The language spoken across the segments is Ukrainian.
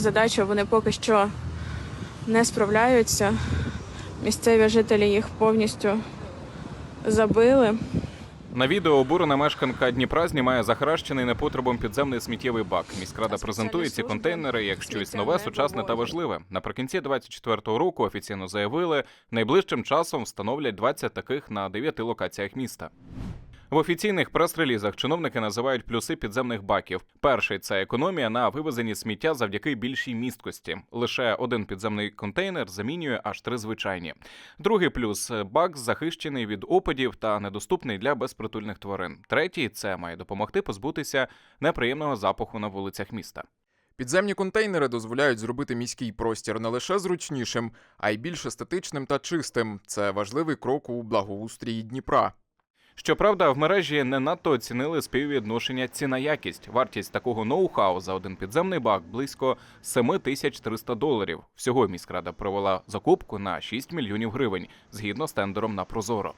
своєю задачею вони поки що не справляються. Місцеві жителі їх повністю забили. На відео обурена мешканка Дніпра знімає захаращений непотребом підземний сміттєвий бак. Міськрада презентує ці контейнери як щось нове, сучасне та важливе. Наприкінці 24-го року офіційно заявили, найближчим часом встановлять 20 таких на 9 локаціях міста. В офіційних прес-релізах чиновники називають плюси підземних баків. Перший це економія на вивезенні сміття завдяки більшій місткості. Лише один підземний контейнер замінює аж три звичайні. Другий плюс бак захищений від опадів та недоступний для безпритульних тварин. Третій це має допомогти позбутися неприємного запаху на вулицях міста. Підземні контейнери дозволяють зробити міський простір не лише зручнішим, а й більш естетичним та чистим. Це важливий крок у благоустрії Дніпра. Щоправда, в мережі не надто оцінили співвідношення ціна-якість. Вартість такого ноу-хау за один підземний бак близько 7300 доларів. Всього міськрада провела закупку на 6 мільйонів гривень згідно з тендером на Прозоро.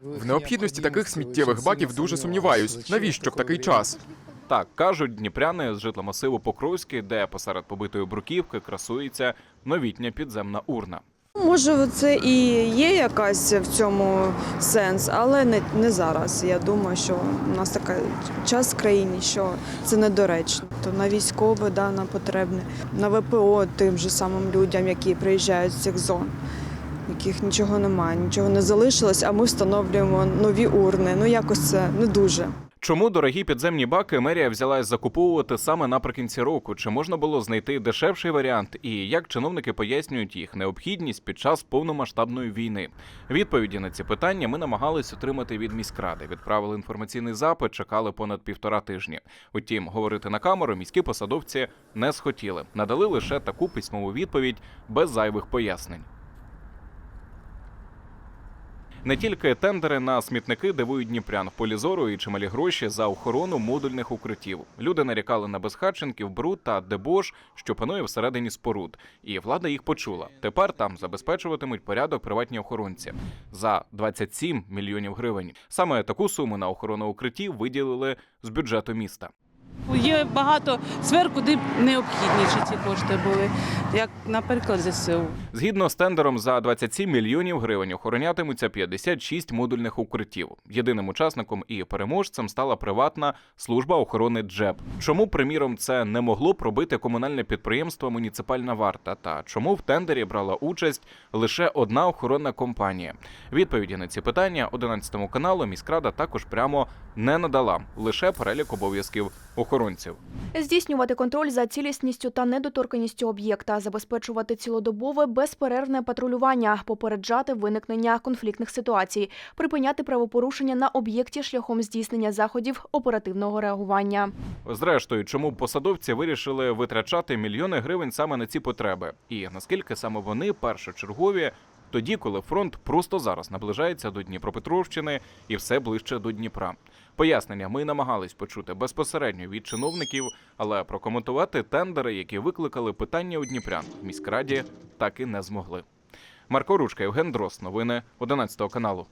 В необхідності таких сміттєвих баків дуже сумніваюсь. Навіщо в такий час? Так кажуть дніпряни з житломасиву Покровський, де посеред побитої бруківки красується новітня підземна урна. Може, це і є якась в цьому сенс, але не, не зараз. Я думаю, що у нас такий час в країні, що це недоречно. То на військове, да, на потребне, на ВПО тим же самим людям, які приїжджають з цих зон, яких нічого немає, нічого не залишилось, а ми встановлюємо нові урни. Ну якось це не дуже. Чому дорогі підземні баки мерія взялась закуповувати саме наприкінці року? Чи можна було знайти дешевший варіант? І як чиновники пояснюють їх необхідність під час повномасштабної війни? Відповіді на ці питання ми намагались отримати від міськради. Відправили інформаційний запит, чекали понад півтора тижні. Утім, говорити на камеру міські посадовці не схотіли. Надали лише таку письмову відповідь без зайвих пояснень. Не тільки тендери на смітники дивують дніпрян в полі і чималі гроші за охорону модульних укриттів. Люди нарікали на безхатченків, бруд та дебош, що панує всередині споруд. І влада їх почула. Тепер там забезпечуватимуть порядок приватні охоронці за 27 мільйонів гривень. Саме таку суму на охорону укриттів виділили з бюджету міста. Є багато сфер, куди необхідніші ці кошти були, як, наприклад, ЗСУ. Згідно з тендером за 27 мільйонів гривень охоронятимуться 56 модульних укриттів. Єдиним учасником і переможцем стала приватна служба охорони ДЖЕБ. Чому, приміром, це не могло пробити комунальне підприємство Муніципальна варта? Та чому в тендері брала участь лише одна охоронна компанія? Відповіді на ці питання 11 каналу міськрада також прямо не надала лише перелік обов'язків охоронців. Здійснювати контроль за цілісністю та недоторканістю об'єкта, забезпечувати цілодобове безперервне патрулювання, попереджати виникнення конфліктних ситуацій, припиняти правопорушення на об'єкті шляхом здійснення заходів оперативного реагування. Зрештою, чому посадовці вирішили витрачати мільйони гривень саме на ці потреби, і наскільки саме вони першочергові, тоді, коли фронт просто зараз наближається до Дніпропетровщини і все ближче до Дніпра. Пояснення ми намагались почути безпосередньо від чиновників, але прокоментувати тендери, які викликали питання у Дніпрян в міськраді, так і не змогли. Марко Ручка, Євген Дрос, новини 11 каналу.